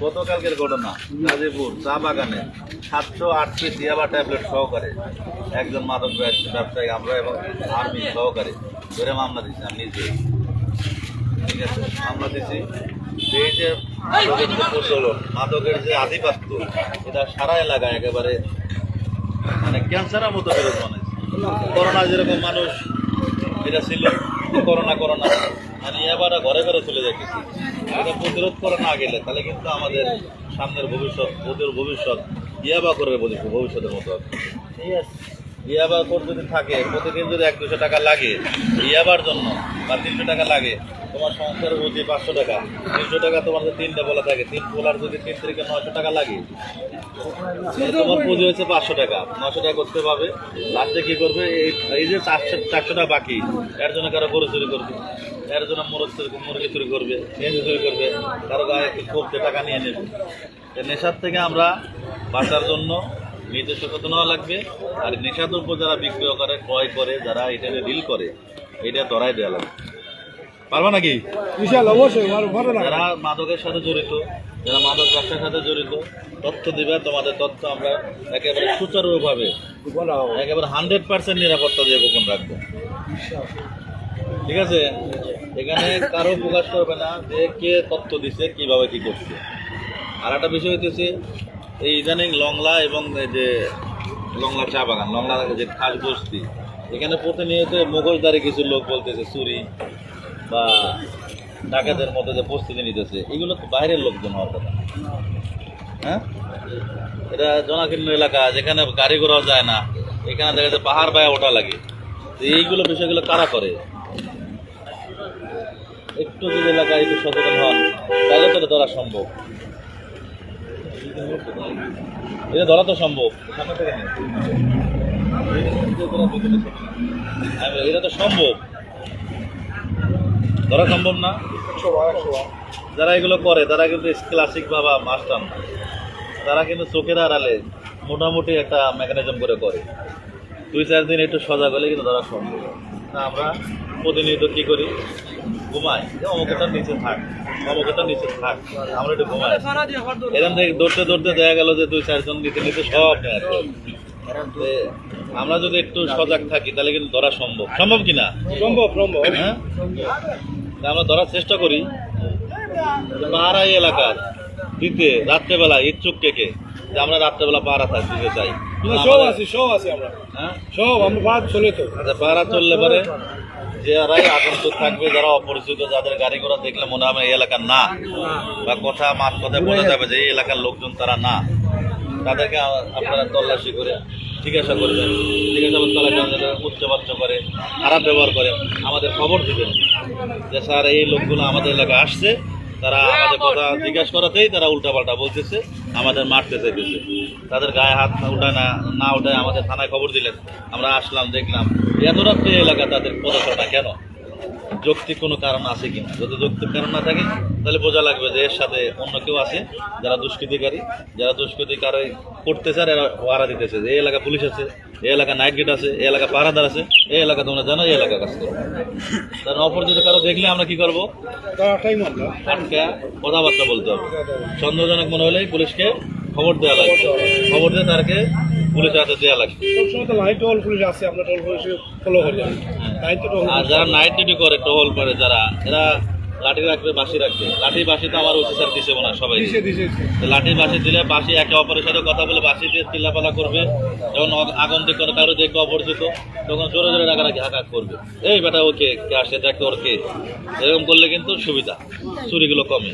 গতকালকের ঘটনা, গাজীপুর চা বাগানে সাতশো আট পিস ইয়াবা ট্যাবলেট সহকারে একজন মাদক ব্যবস- ব্যবসায়ী আমরা এবং আর্মি সহকারে ধরে মামলা দিচ্ছি আমি নিজে। ঠিক আছে, মামলা দিচ্ছি এই যে প্রচলন, মাদকের যে আধিপত্য, এটা সারা এলাকায় একেবারে মানে ক্যান্সারের মতো বেরোত মানে করোনা যেরকম মানুষ এটা ছিল, করোনা করোনা। মানে এবার ঘরে ঘরে চলে যাইতেছি। এটা প্রতিরোধ করে না গেলে তাহলে কিন্তু আমাদের সামনের ভবিষ্যৎ ওদের ভবিষ্যৎ ইয়াবা করবে ভবিষ্যতের মতো হবে। ইয়াবা কোড যদি থাকে প্রতিদিন যদি এক দুশো টাকা লাগে ইয়াবার জন্য বা তিনশো টাকা লাগে তোমার সংসারের রুজি পাঁচশো টাকা তিনশো টাকা তোমার যে তিনটা বলা থাকে তিন পোলার যদি তিন থেকে নয়শো টাকা লাগে তোমার পুঁজি হচ্ছে পাঁচশো টাকা নশো টাকা করতে পারবে লাস্টে কি করবে? এই- এই যে চারশো চারশো টাকা বাকি এর জন্য কারও গরু চুরি করবে। এর জন্য মুরগ মুরগি চুরি করবে পেঁয়াজি চুরি করবে কারও গায়ে একটু কমতে টাকা নিয়ে নেবে। এই নেশার থেকে আমরা বাঁচার জন্য নিজে সচেতন হওয়া লাগবে আর নেশা দ্রব্য যারা বিক্রয় করে ক্রয় করে যারা এটা ডিল করে এটা ধরাই দেওয়া লাগবে। পারবা নাকি? বিশাল অবশ্যই যারা মাদকের সাথে জড়িত যারা মাদক ব্যবসার সাথে জড়িত তথ্য দিবে তোমাদের তথ্য আমরা একেবারে সুচারুভাবে একেবারে হান্ড্রেড পার্সেন্ট নিরাপত্তা দিয়ে গোপন রাখব। ঠিক আছে? এখানে কারও প্রকাশ করবে না যে কে তথ্য দিছে, কীভাবে কি করছে। আর একটা বিষয় হইতেছে, এই ইদানিং লংলা এবং যে লংলা চা বাগান, লংলা যে খাস বস্তি এখানে প্রতিনিয়ত মুখোশধারী কিছু লোক বলতেছে চুরি বা ডাকাতের মধ্যে যে প্রস্তুতি নিতেছে, এগুলো তো বাইরের লোকজন হওয়ার কথা। হ্যাঁ? এটা জনাকীর্ণ এলাকা, যেখানে গাড়ি ঘোড়া যায় না, এখানে দেখা যায় পাহাড় বায়া ওঠা লাগে। এইগুলো বিষয়গুলো কারা করে? একটু যদি এলাকায় একটু সচেতন হন তাহলে তো এটা ধরা সম্ভব। এটা ধরা তো সম্ভব। এটা তো সম্ভব। ধরা সম্ভব না? যারা এগুলো করে, তারা কিন্তু ক্লাসিক বাবা, মাস্টার না। তারা কিন্তু চোখের আড়ালে মোটামুটি একটা মেকানিজম করে করে। দুই, চার দিন একটু সজাগ হলে কিন্তু ধরা সম্ভব। আমরা প্রতিনিয়ত কী করি? ঘুমাই অবকতার নিচে থাক অবকতার নিচে থাক আমরা একটু ঘুমাই। এরকম থেকে দৌড়তে দৌড়তে দেখা গেল যে দুই চারজন নিতে নিতে সব আমরা যদি একটু সজাগ থাকি তাহলে কিন্তু ধরা সম্ভব। সম্ভব কিনা সম্ভব সম্ভব। হ্যাঁ? আমরা ধরার চেষ্টা করি। পাহাড়া এই এলাকার। দিতে রাত্রেবেলা ইচ্ছুক কেকে যে আমরা রাত্রেবেলা পাহারা থাক দিতে চাই। সব আছে সব আছে আমরা। হ্যাঁ? সব আমরা চলে তো। আচ্ছা পাহারা চললে পরে যারাই আগন্তুক থাকবে যারা অপরিচিত যাদের গাড়ি ঘোড়া দেখলে মনে হবে এই এলাকার না বা কথা মাছ কথায় বোঝা যাবে যে এই এলাকার লোকজন তারা না। তাদেরকে আপনারা তল্লাশি করে জিজ্ঞাসা করবেন জিজ্ঞাসাবাদ করার জন্য উচ্চবাচ্য করে খারাপ ব্যবহার করে। আমাদের খবর দিবেন যে স্যার এই লোকগুলো আমাদের এলাকায় আসছে তারা আমাদের কথা জিজ্ঞাসা করাতেই তারা উল্টাপাল্টা বলতেছে আমাদের মারতে চাইতেছে। তাদের গায়ে হাত উঠায় না না উঠায় আমাদের থানায় খবর দিলেন। আমরা আসলাম দেখলাম। এত রাত্রে এলাকা তাদের পদক্ষেপটা কেন? যৌক্তিক কোনো কারণ আছে কিনা? যদি যৌক্তিক কারণ না থাকে তাহলে বোঝা লাগবে যে এর সাথে অন্য কেউ আছে যারা দুষ্কৃতিকারী যারা দুষ্কৃতিকারী করতেছে আর এরা ওয়ারা দিতেছে যে এই এলাকা পুলিশ আছে এই এলাকা নাইট গেট আছে এই এলাকা পাহারাদার আছে এই এলাকা তোমরা জানো এই এলাকা কাজ করো। তার অপরিচিত কারও দেখলে আমরা কি করব? আটকা কথাবার্তা বলতে হবে। সন্দেহজনক মনে হলেই পুলিশকে খবর দেওয়া লাগবে। খবর দিয়ে তারকে পুলিশের হাতে দেওয়া লাগবে। সবসময় তো লাইট টোল পুলিশ আছে আমরা টোল পুলিশ ফলো করি। টোল আর যারা নাইট ডিউটি করে টহল করে যারা এরা লাঠি রাখবে বাঁশি রাখবে। লাঠি বাঁশি তো আমার অফিসার দিছে মনে হয় সবাই। দিছে দিছে লাঠি বাঁশি দিলে বাঁশি একে অপরের সাথে কথা বলে বাঁশি দিয়ে চিল্লাপালা করবে। যখন আগন্তুক কোনো কারও দেখবে অপরিচিত তখন জোরে জোরে ডাকাডাকি হাঁকা করবে। এই বেটা ওকে কে আসে? দেখে ওর কে? এরকম করলে কিন্তু সুবিধা। চুরিগুলো কমে।